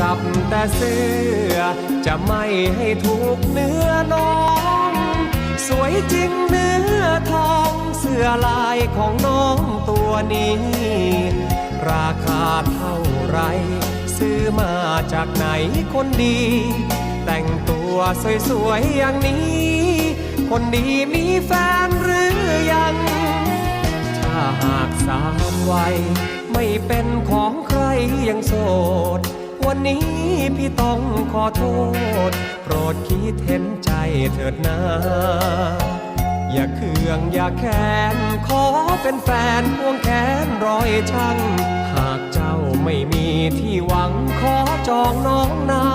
จับแต่เสื้อ จะไม่ให้ถูกเนื้อน้อง สวยจริงเนื้อทองเสื้อลายของน้องตัวนี้ ราคาเท่าไร ซื้อมาจากไหนคนดี แต่งตัวสวยๆอย่างนี้ คนดีมีแฟนหรือยัง ถ้าหากสามวัยไม่เป็นของใครยังโสด วันนี้พี่ต้องขอโทษ โปรดคิดเห็นใจเถิดนา อย่าเคืองอย่าแค้นขอเป็นแฟนพวงแขนร้อยช่างหากเจ้าไม่มีที่หวังขอจองน้องนา